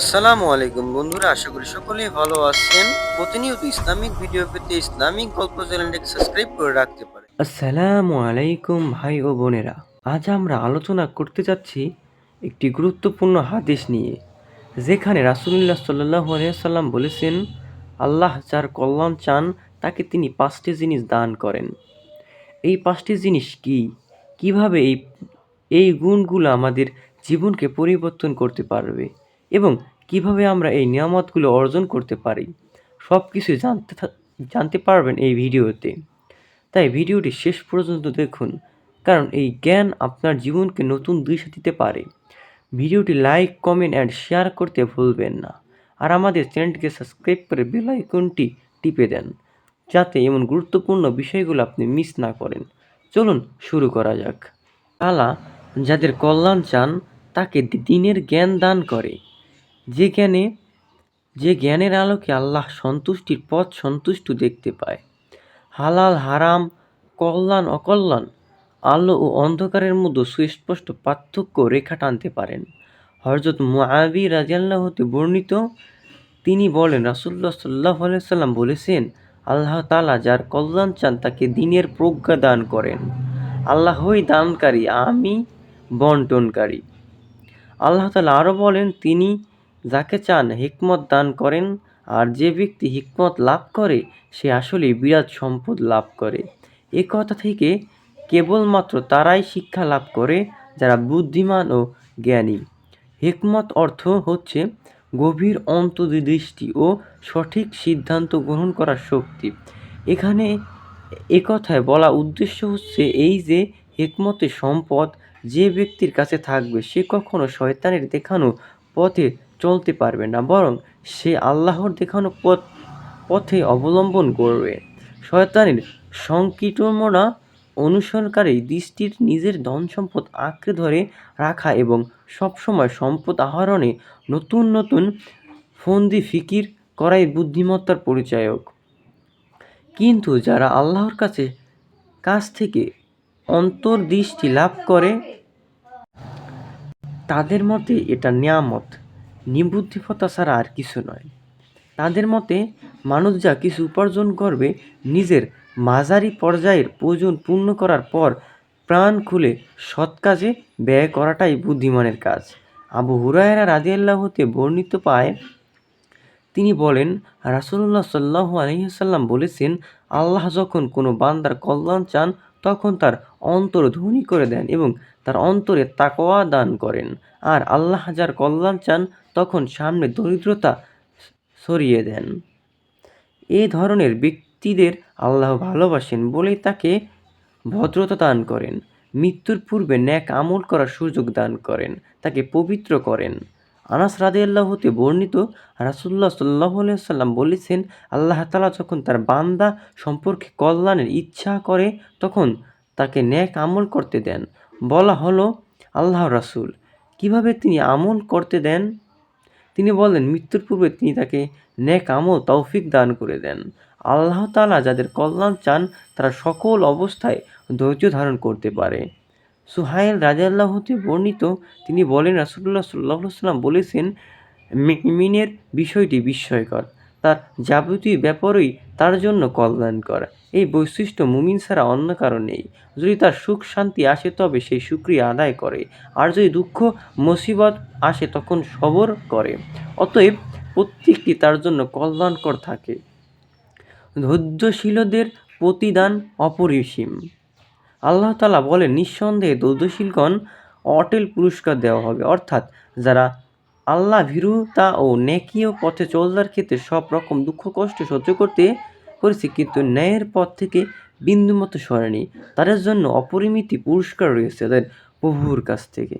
আসসালামু আলাইকুম বন্ধুরা, আশা করি সকলেই ভালো আছেন। প্রতিনিয়ত ইসলামিক ভিডিও পেতে ইসলামিক গল্প চ্যানেলটিকে সাবস্ক্রাইব করে রাখতে পারেন। আসসালামু আলাইকুম ভাই ও বোনেরা, আজ আমরা আলোচনা করতে যাচ্ছি একটি গুরুত্বপূর্ণ হাদিস নিয়ে, যেখানে রাসুলুল্লাহ সাল্লাহ সাল্লাম বলেছেন, আল্লাহ যার কল্যাণ চান, তাকে তিনি পাঁচটি জিনিস দান করেন। এই পাঁচটি জিনিস কি? কীভাবে এই এই গুণগুলো আমাদের জীবনকে পরিবর্তন করতে পারবে? এবং কীভাবে আমরা এই নিয়ামতগুলো অর্জন করতে পারি, সব কিছু জানতে জানতে পারবেন এই ভিডিওতে। তাই ভিডিওটি শেষ পর্যন্ত দেখুন, কারণ এই জ্ঞান আপনার জীবনকে নতুন দিশা দিতে পারে। ভিডিওটি লাইক, কমেন্ট অ্যান্ড শেয়ার করতে ভুলবেন না। আর আমাদের চ্যানেলটিকে সাবস্ক্রাইব করে বেল আইকনটি টিপে দেন, যাতে এমন গুরুত্বপূর্ণ বিষয়গুলো আপনি মিস না করেন। চলুন শুরু করা যাক। আলা যাদের কল্যাণ চান, তাকে দিনের জ্ঞান দান করে। যে জ্ঞানে, যে জ্ঞানের আলোকে আল্লাহ সন্তুষ্টির পথ সন্তুষ্ট দেখতে পায়। হালাল, হারাম, কল্যাণ, অকল্যাণ, আলো ও অন্ধকারের মধ্যে সুস্পষ্ট পার্থক্য রেখা টানতে পারেন। হরজত মুআবি রাজিয়াল্লাহ হতে বর্ণিত, তিনি বলেন রাসুল্লাহ সাল্লাহ সাল্লাম বলেছেন, আল্লাহ তালা যার কল্যাণ চান তাকে দিনের প্রজ্ঞা দান করেন। আল্লাহই দানকারী, আমি বন্টনকারী। আল্লাহ তালা আরও বলেন, তিনি যাকে চান হিকমত দান করেন আর যে ব্যক্তি হিকমত লাভ করে, সে আসলে বিরাট সম্পদ লাভ করে। এ কথা থেকে কেবলমাত্র তারাই শিক্ষা লাভ করে যারা বুদ্ধিমান ও জ্ঞানী। হিকমত অর্থ হচ্ছে গভীর অন্তর্দৃষ্টি ও সঠিক সিদ্ধান্ত গ্রহণ করার শক্তি। এখানে একথায় বলা উদ্দেশ্য হচ্ছে এই যে হিকমতে সম্পদ যে ব্যক্তির কাছে থাকবে, সে কখনো শয়তানের দেখানো পথে চলতে পারবে না, বরং সে আল্লাহর দেখানো পথ, পথে অবলম্বন করবে। শয়তানের সংকীর্ণমনা অনুসরণকারী দৃষ্টির নিজের ধন সম্পদ আঁকড়ে ধরে রাখা এবং সবসময় সম্পদ আহরণে নতুন নতুন ফন্দি ফিকির করাই বুদ্ধিমত্তার পরিচায়ক। কিন্তু যারা আল্লাহর কাছে, কাছ থেকে অন্তর্দৃষ্টি লাভ করে, তাদের মতে এটা নিয়ামত। নিবুদ্ধিমত্তা ছাড়া আর কিছু নয়। তাদের মতে, মানুষ যা কিছু উপার্জন করবে, নিজের মাঝারি পর্যায়ের প্রয়োজন পূর্ণ করার পর প্রাণ খুলে সৎ কাজে ব্যয় করাটাই বুদ্ধিমানের কাজ। আবু হুরায়রা রাজিয়াল্লাহ হতে বর্ণিত পায়, তিনি বলেন রাসুল্লাহ সাল্লাহ আলহিহাল্লাম বলেছেন, আল্লাহ যখন কোনো বান্দার কল্যাণ চান তখন তার অন্তর ধনী করে দেন এবং তার অন্তরে তাকওয়া দান করেন। আর আল্লাহ যার কল্যাণ চান, তখন সামনে দরিদ্রতা সরিয়ে দেন। এই ধরনের ব্যক্তিদের আল্লাহ ভালোবাসেন বলেই তাকে ভদ্রতা দান করেন। মৃত্যুর পূর্বে ন্যাক আমল করার সুযোগ দান করেন, তাকে পবিত্র করেন। আনাস রাদিয়াল্লাহ হতে বর্ণিত রাসুল্লাহ সাল্লাহ সাল্লাম বলেছেন, আল্লাহ তালা যখন তার বান্দা সম্পর্কে কল্যাণের ইচ্ছা করে, তখন তাকে ন্যাক আমল করতে দেন। বলা হলো আল্লাহ রাসূল। কীভাবে তিনি আমল করতে দেন? তিনি বলেন, মৃত্যুর পূর্বে তিনি তাকে ন্যাক আমল, তৌফিক দান করে দেন। আল্লাহ তালা যাদের কল্যাণ চান, তারা সকল অবস্থায় ধৈর্য ধারণ করতে পারে। সুহাইল রাজাল্লাহ হতে বর্ণিত, তিনি বলেন রাসুল্লাহ সাল্লাহ সাল্লাম বলেছেন মিনের বিষয়টি বিস্ময়কর। তার যাবতীয় ব্যাপারই তার জন্য কল্যাণকর। এই বৈশিষ্ট্য মুমিন ছাড়া অন্য কারণ নেই। যদি তার সুখ শান্তি আসে, তবে সেই সুক্রিয়া আদায় করে। আর যদি দুঃখ, মুসিবত আসে, তখন সবর করে। অতএব প্রত্যেকটি তার জন্য কল্যাণকর থাকে। ধৈর্যশীলদের প্রতিদান অপরিসীম। আল্লাহ তালা বলেন নিঃসন্দেহে ধৈর্যশীলগণ অটেল পুরস্কার দেওয়া হবে। অর্থাৎ যারা আল্লাহ ভীরুতা ও নেকীয় পথে চলদার ক্ষেত্রে সব রকম দুঃখ, কষ্ট সহ্য করতে করেছে, কিন্তু ন্যায়ের পথ থেকে বিন্দুমতো সরেনি। তাদের জন্য অপরিমিতি পুরস্কার রয়েছে তাদের প্রভুর কাছ থেকে।